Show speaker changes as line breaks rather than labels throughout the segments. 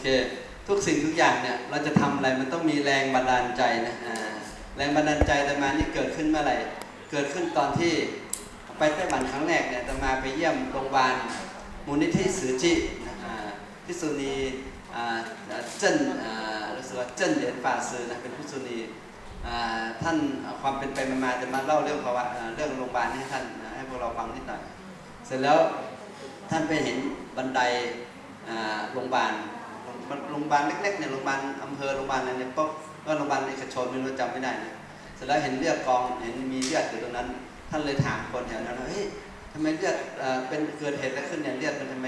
เค ทุกสิ่งทุกอย่างเนี่ยเราจะทำอะไรมันต้องมีแรงบันดาลใจนะแรงบันดาลใจแต่มานี่เกิดขึ้นเมื่อไหร่เกิดขึ้นตอนที่ไปไต้หวันครั้งแรกเนี่ยแต่มาไปเยี่ยมโรงพยาบาลมูลนิธิสือจินะอ่าพิษุณีเจิ้นรู้สึกว่าเจิ้นเหรียญป่าซือนะเป็นพิษุณีท่านความเป็นไปมาจะมาเล่าเรื่องภาวะเรื่องโรงพยาบาลให้ท่านให้พวกเราฟังนิดหน่อยเสร็จแล้วท่านไปเห็นบันไดโรงพยาบาล โรงพยาบาลเล็กๆเนี่ยโรงพยาบาลอำเภอโรงพยาบาลอะไรเนี่ยปุ๊บก็โรงพยาบาลเอกชนไม่รู้จำไม่ได้นะเสร็จแล้วเห็นเลือดกองเห็นมีเลือดอยู่ตรงนั้น ท่านเลยถามคนแถวนั้นว่าเฮ้ยทำไมเลือดเอ่อเป็นเกิดเหตุอะไรขึ้นเนี่ยเลือดมันทำไม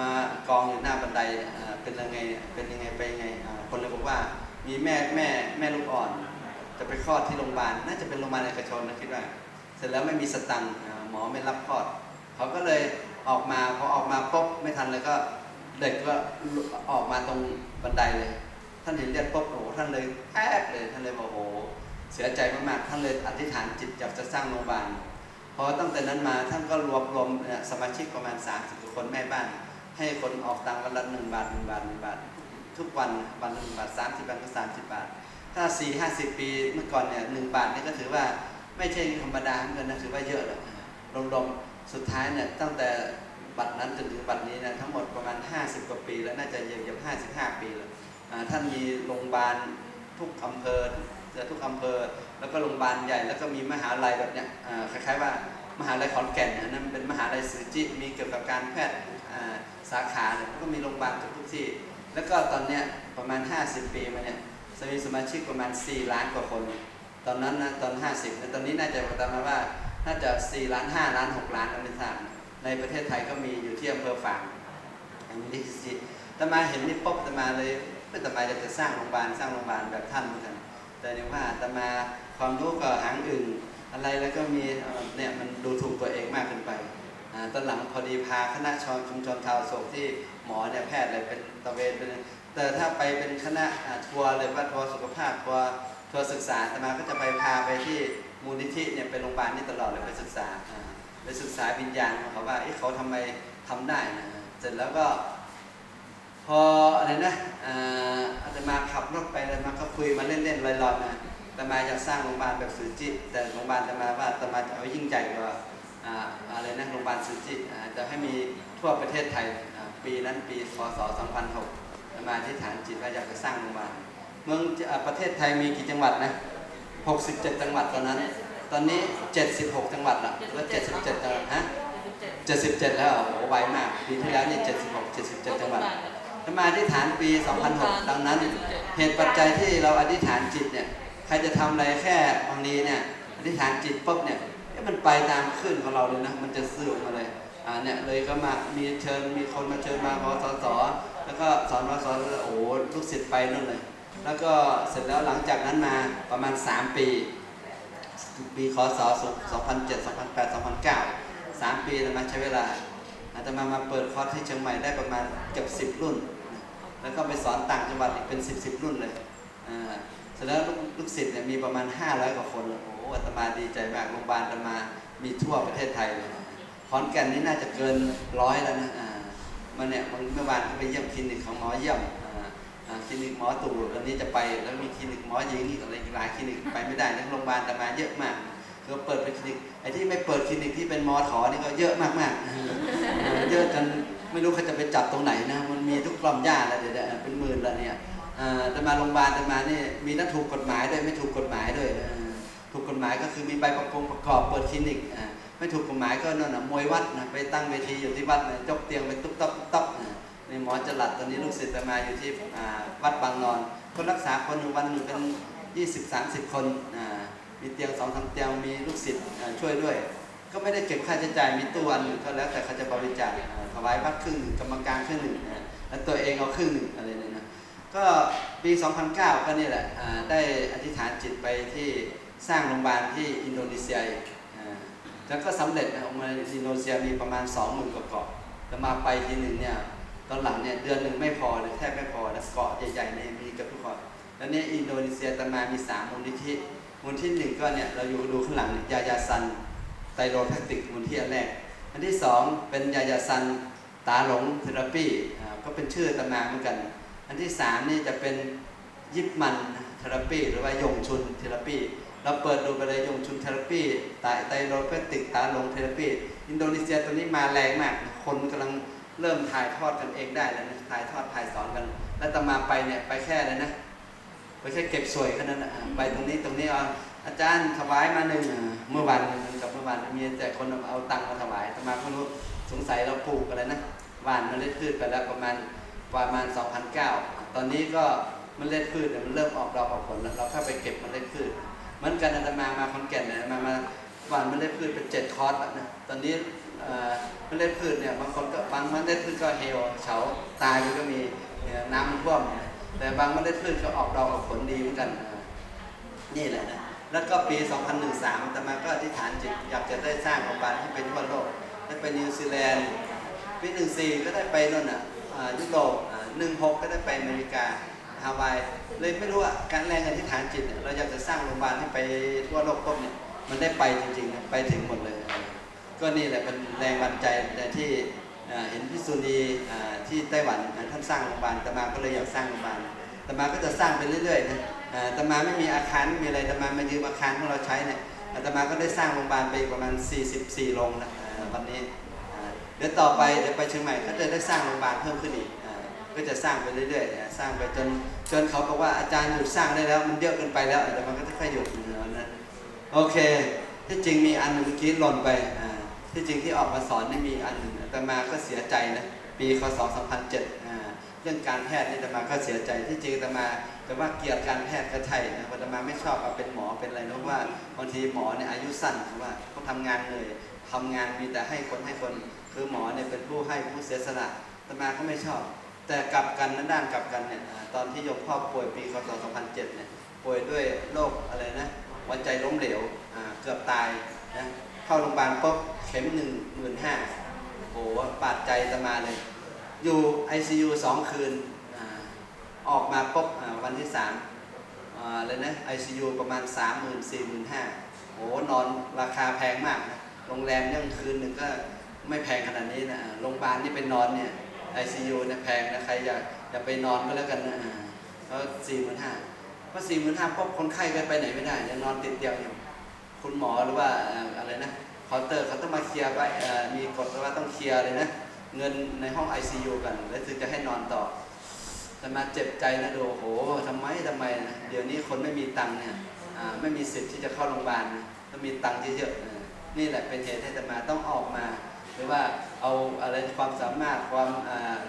มากองอยู่หน้าบันไดเอ่อเป็นยังไงเป็นยังไงไปยังไงอ่าคนเลยบอกว่ามีแม่แม่แม่ลูกอ่อน จะไปคลอดที่โรงพยาบาลน่าจะเป็นโรงพยาบาลเอกชนนะคิดว่า เสร็จแล้วไม่มีสตังค์หมอไม่รับคลอด เขาก็เลยออกมาพอออกมาปุ๊บไม่ทันเลยก็ เด็กก็ออกมาตรงบันไดเลย ท่านเห็นเลือดปุ๊บโอ้โหท่านเลยแอบเลยท่านเลยบอกโอ้โหเสียใจมากๆท่านเลยอธิษฐานจิตอยากจะสร้างโรงพยาบาลพอตั้งแต่นั้นมาท่านก็รวบรวมสมาชิกประมาณ 30กว่าคนแม่บ้าน ให้คนออกตังค์วันละหนึ่งบาทหนึ่งบาทหนึ่งบาท ทุกวันวันหนึ่งบาทสามสิบบาทก็สามสิบบาท ถ้าสี่ห้าสิบปีเมื่อก่อนเนี่ยหนึ่งบาทนี่ก็ถือว่าไม่ใช่ธรรมดาเหมือนกันนะถือว่าเยอะเลยรวมๆสุดท้ายเนี่ยตั้งแต่ บัตรนั้นจนถึงบัตรนี้นะทั้งหมดประมาณ 50 กว่าปี แล้วน่าจะเยียบๆ55 ปีแล้วท่านมีโรงพยาบาลทุกอำเภอทุกทุกอำเภอ แล้วก็โรงพยาบาลใหญ่ แล้วก็มีมหาลัยแบบเนี้ยคล้ายๆว่ามหาลัยขอนแก่นเนี่ยนั่นเป็นมหาลัยสือจิมีเกี่ยวกับการแพทย์สาขาเนี่ยก็มีโรงพยาบาลทุกที่ แล้วก็ตอนเนี้ยประมาณ 50 ปีมาเนี่ยจะมีสมาชิกประมาณ 4 ล้านกว่าคน ตอนนั้นนะตอน 50แล้วตอนนี้น่าจะประมาณว่าน่าจะ 4 ล้าน 5 ล้าน 6 ล้านนะไม่ทราบ ในประเทศไทยก็มีอยู่ที่อำเภอฝางอันนี้สิแต่มาเห็นนี่ปุ๊บแต่มาเลยไม่แต่มาอยากจะสร้างโรงพยาบาลสร้างโรงพยาบาลแบบท่านเหมือนกันแต่เนี่ยว่าแต่มาความรู้ก็หางอื่น อะไรแล้วก็มีเนี่ยมันดูถูกตัวเองมากเกินไปอ่าตอนหลังพอดีพาคณะชมชุมชนชาวโศกที่หมอเนี่ยแพทย์อะไรเป็นตะเวนเป็นแต่ถ้าไปเป็นคณะทัวร์เลยว่าทัวร์สุขภาพทัวร์ทัวร์ศึกษาอาตมาก็จะไปพาไปที่มูลนิธิเนี่ยไปโรงพยาบาลนี่ตลอดเลยไปศึกษา อ่าไปศึกษาวิญญาณของเขาว่าเอ๊ะเขาทำไมทำได้นะเสร็จแล้วก็พออะไรนะอ่าตมาขับรถไปอาตมาก็คุยมาเล่นๆลอยๆนะอาตมาอยากสร้างโรงพยาบาลแบบสุจิต แต่โรงพยาบาลอาตมาว่าอาตมาจะเอายิ่งใหญ่กว่าอ่าอะไรนะโรงพยาบาลสุจิตจะให้มีทั่วประเทศไทยปีนั้นปีพศ 2006มาที่ฐานจิตว่าอยากจะสร้างโรงพยาบาลเมืองประเทศไทยมีกี่จังหวัดนะ 67 จังหวัดตอนนั้น ตอนนี้ 76 จังหวัดละหรือว่า77 จังหวัดฮะ77 แล้วเหรอโอ้โหไวมาก ปีที่แล้วนี่76 77 จังหวัดถ้ามาที่ฐานปี 2006 ดังนั้น เหตุปัจจัยที่เราอธิษฐานจิตเนี่ยใครจะทำอะไรแค่บางทีเนี่ยอธิษฐานจิตปุ๊บเนี่ยเอ๊ะมันไปตามขึ้นของเราเลยนะ มันจะสื่อมาเลยอ่าเนี่ยเลยก็มามีเชิญมีคนมาเชิญมาพอสสแล้วก็สอนมาสอนโอ้โหลูกศิษย์ไปนู่นเลย แล้วก็เสร็จแล้วหลังจากนั้นมาประมาณ 3 ปี ปีคศ2007 2008 2009 3 ปีแล้วมาใช้เวลาอาตมามาเปิดคอร์สที่เชียงใหม่ได้ประมาณเกือบ10 รุ่น แล้วก็ไปสอนต่างจังหวัดอีกเป็น 10 10 รุ่นเลยอ่าเสร็จแล้วลูกลูกศิษย์เนี่ยมีประมาณ 500 กว่าคนโอ้โหอาตมาดีใจมากโรงพยาบาลอาตมามีทั่วประเทศไทยเลยขอนแก่นนี่น่าจะเกินร้อยแล้วนะอ่ามาเนี่ยเมื่อวานก็ไปเยี่ยมคลินิกของหมอเยี่ยม คลินิกหมอตู่วันนี้จะไปแล้วมีคลินิกหมอหญิงอีกอะไรหลายคลินิกไปไม่ได้นะโรงพยาบาลอาตมาเยอะมากก็เปิดเป็นคลินิกไอ้ที่ไม่เปิดคลินิกที่เป็นมอถอนี่ก็เยอะมากๆ เยอะจนไม่รู้เขาจะไปจับตรงไหนนะมันมีทุกกล่อมหญ้าแล้วเดี๋ยวเป็นหมื่นแล้วเนี่ยอ่าแต่มาโรงพยาบาลแต่มานี่มีทั้งถูกกฎหมายด้วยไม่ถูกกฎหมายด้วยถูกกฎหมายก็คือมีใบประกงประกอบเปิดคลินิกไม่ถูกกฎหมายก็นั่นนะมวยวัดนะไปตั้งเวทีอยู่ที่วัดนะยกเตียงไปตุ๊บตับตุ๊บตับ มีหมอจรัดตอนนี้ลูกศิษย์ตมาอยู่ที่วัดบางนอน คนรักษาคนหนึ่งวันหนึ่งเป็น 20-30 คนอ่ามีเตียงสองสามเตียงมีลูกศิษย์ช่วยด้วย ก็ไม่ได้เก็บค่าใช้จ่ายมีตู้อันหนึ่งก็แล้วแต่เขาจะบริจาคถวายวัดครึ่งกรรมการครึ่งหนึ่งแล้วตัวเองเอาครึ่งหนึ่งอะไรเนี่ยนะก็ปี 2009 ก็นี่แหละได้อธิษฐานจิตไปที่สร้างโรงพยาบาลที่อินโดนีเซียอีกแล้วก็สำเร็จนะออกมาอินโดนีเซียมีประมาณ 20,000กว่าเกาะแต่มาไปทีหนึ่งเนี่ย ตอนหลังเนี่ยเดือนหนึ่งไม่พอเลยแทบไม่พอแล้วเกาะใหญ่ๆเนี่ยมีกับทุกเกาะแล้วเนี่ยอินโดนีเซียตมามีสามมูลนิธิมูลนิธิหนึ่งก็เนี่ยเราอยู่ดูข้างหลังยายาซันไตโรแพคติกมูลที่อันแรก อันที่สองเป็นยายาซันตาหลงเทอราปีก็เป็นชื่อตำนาเหมือนกัน อันที่สามนี่จะเป็นยิปมันเทอราปีหรือว่ายงชุนเทอราปีเราเปิดดูไปเลยยงชุนเทอราปีไตไตโรเปติกตาหลงเทอราปีอินโดนีเซียตัวนี้มาแรงมาก คนกำลัง เริ่มถ่ายทอดกันเองได้แล้วนะถ่ายทอดถ่ายสอนกัน แล้วตมาไปเนี่ยไปแค่เลยนะไปแค่เก็บสวยแค่นั้นนะอะไปตรงนี้ตรงนี้เอาอาจารย์ถวายมาหนึ่งเมื่อวานกับเมื่อวานมีแต่คนเอาตังค์มาถวายตมาก็รู้สงสัยเราปลูกอะไรนะหว่านเมล็ดพืชไปแล้วประมาณประมาณ 2,009 ตอนนี้ก็เมล็ดพืชเนี่ยมันเริ่มออกดอกออกผลแล้วเราเข้าไปเก็บเมล็ดพืชเหมือนกันอาตมามาคอนแก่นเนี่ยมามาหว่านเมล็ดพืชเป็นเจ็ดคอร์สแล้วนะตอนนี้ เอ่อเมล็ดพืชเนี่ยบางคนก็บางเมล็ดพืชก็เหี่ยวเฉาตายไปก็มีเนี่ยน้ำมันท่วมนะแต่บางเมล็ดพืชก็ออกดอกออกผลดีเหมือนกันนี่แหละนะแล้วก็ปี 2013แต่มาก็อธิษฐานจิตอยากจะได้สร้างโรงพยาบาลให้เป็นทั่วโลกได้ไปนิวซีแลนด์ปี14ก็ได้ไปนั่นน่ะอ่ายุโรปอ่า16 ก็ได้ไปอเมริกาฮาวายเลยไม่รู้ว่าการแรงอธิษฐานจิตเราอยากจะสร้างโรงพยาบาลให้ไปทั่วโลกปุ๊บเนี่ยมันได้ไปจริงๆนะไปถึงหมดเลย ก็นี่แหละเป็นแรงบันดาลใจแต่ที่เห็นพิสุนีที่ไต้หวันท่านสร้างโรงพยาบาลแต่มาก็เลยอยากสร้างโรงพยาบาลแต่มาก็จะสร้างไปเรื่อยๆนะแต่มาไม่มีอาคารไม่มีอะไรแต่มามายืมอาคารของเราใช้เนี่ยตมาก็ได้สร้างโรงพยาบาลไปประมาณ 44โรงนะอ่าวันนี้เดี๋ยวต่อไปเดี๋ยวไปเชียงใหม่ก็จะได้สร้างโรงพยาบาลเพิ่มขึ้นอีกก็จะสร้างไปเรื่อยๆ สร้างไปจนจนเขาบอกว่าอาจารย์หยุดสร้างได้แล้ว มันเยอะเกินไปแล้วแต่มันก็จะค่อยหยุดนะโอเค ที่จริงมีอันหนึ่งเมื่อกี้หล่นไปอ่า ที่จริงที่ออกมาสอนนี่มีอันหนึ่งแต่มาก็เสียใจนะปีคศ2007อ่าเรื่องการแพทย์นี่แต่มาก็เสียใจที่จริงแต่มาแต่ว่าเกลียดการแพทย์ก็ใช่นะพราะแต่มาไม่ชอบเอาเป็นหมอเป็นอะไรเพราะว่าบางทีหมอเนี่ยอายุสั้นเพราะว่าเขาทำงานเหนื่อยทำงานมีแต่ให้คนให้คน คือหมอเนี่ยเป็นผู้ให้ผู้เสียสละแต่มาก็ไม่ชอบ แต่กลับกันนั้นด้านกลับกันเนี่ยตอนที่ยมพ่อป่วยปีคศ2007เนี่ยป่วยด้วยโรคอะไรนะหัวใจล้มเหลวเกือบตายนะ เข้าโรงพยาบาลปุ๊บเข็มหนึ่งหมื่นห้าโอ้โหปาดใจตะมาเลย อยู่ ICU สองคืนอออกมาปุ๊บวันที่สามเลยนะ ICU ประมาณ3 4 0 0 0 4 5 0 0โอ้โหนอนราคาแพงมากนะโรงแรมยังคืนหนึ่งก็ไม่แพงขนาดนี้นะโรงพยาบาลนี่เป็นนอนเนี่ย ICU เนี่ยแพงนะใครอยากจะไปนอนก็แล้วกันนะอ่าแล้วสี่หมื่นห้าพอสี่หมื่นห้าปุ๊บคนไข้ก็ไปไหนไม่ได้ยังนอนติดเตียงอยู่ คุณหมอหรือว่าอะไรนะเคาน์เตอร์เขาต้องมาเคลียร์ไว้เอ่อมีกฎว่าต้องเคลียร์เลยนะเงินในห้อง ICU กัน แล้วถึงจะให้นอนต่อแต่มาเจ็บใจนะดูโอ้โหทำไมทำไมนะเดี๋ยวนี้คนไม่มีตังค์เนี่ยไม่มีสิทธิ์ที่จะเข้าโรงพยาบาลนะต้องมีตังค์เยอะๆนี่แหละเป็นเหตุให้อาตมาต้องออกมา หรือว่าเอาอะไรความสามารถความ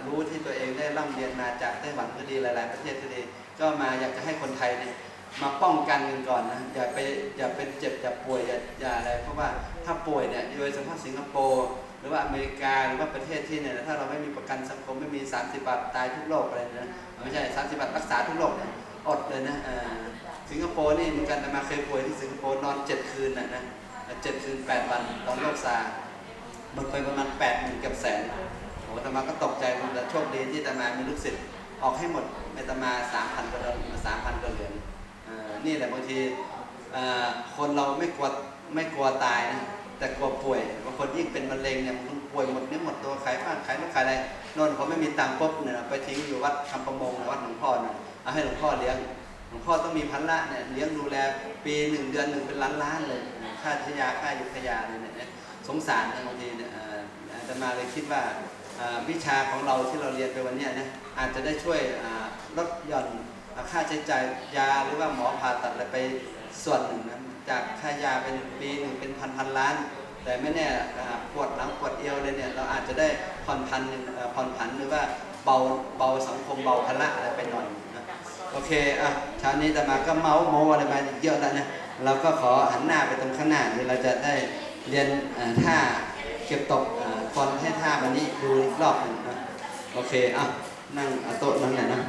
รู้ที่ตัวเองได้ร่ำเรียนมาจากไต้หวันก็ดีหลาย ๆ ประเทศก็ดีก็มาอยากจะให้คนไทยเนี่ย มาป้องกันกันก่อนนะอย่าไปอย่าเป็นเจ็บอย่าป่วยอย่าอย่าอะไรเพราะว่าถ้าป่วยเนี่ยโดยเฉพาะสิงคโปร์หรือว่าอเมริกาหรือว่าประเทศที่เนี่ยถ้าเราไม่มีประกันสังคมไม่มี 30 บาทตายทุกโรคอะไรนะไม่ใช่ 30 บาทรักษาทุกโรคเนี่ยอดเลยนะอ่าสิงคโปร์นี่เหมือนกันแตมาเคยป่วยที่สิงคโปร์นอน7คืนนะนะเจ็ดคืน8วันตอนโรคซาร์หมดไปประมาณ8หมื่นกับแสนโอ้ธรรมาก็ตกใจมันแต่โชคดีที่ธรรมามีลูกศิษย์ออกให้หมดในตมาสามพันกว่าเหรียญสามพันกว่าเหรียญอ่า นี่แหละบางทีคนเราไม่กลัวไม่กลัวตายนะแต่กลัวป่วยบางคนยิ่งเป็นมะเร็งเนี่ยมันป่วยหมดเนื้อหมดตัวขายบ้านขายรถขายอะไรโน่นเขาไม่มีตังค์ปุ๊บเนี่ยไปทิ้งอยู่วัดคำประมงวัดหลวงพ่อเนี่ยเอาให้หลวงพ่อเลี้ยงหลวงพ่อต้องมีพันละเนี่ยเลี้ยงดูแลปีหนึ่งเดือนหนึ่งเป็นล้านล้านเลยค่าชยาค่ายุทยาเลยเนี่ยสงสารบางทีเนี่ยอ่าอาตมาเลยคิดว่าวิชาของเราที่เราเรียนไปวันนี้นะอาจจะได้ช่วยลดหย่อน ค่าใช้จ่ายยาหรือว่าหมอผ่าตัดอะไรไปส่วนหนึ่งนะจากค่ายาเป็นปีหนึ่งเป็นพันพันล้าน แต่ไม่แน่อ่าปวดหลังปวดเอวเลยเนี่ยเราอาจจะได้ผ่อนพันเอ่อผ่อนผันหรือว่าเบาเบาสังคมเบาภาระอะไรไปหน่อยนะโอเคอะเช้านี้แต่มาก็เมาส์โมอะไรมาเยอะแล้วนะเราก็ขอหันหน้าไปตรงข้างหน้าเดี๋ยวเราจะได้เรียนท่าเก็บตกอ่าคนให้ท่าวันนี้ดูอีกรอบหนึ่งนะโอเคอะนั่งโต๊ะนั่งไหนอยนะ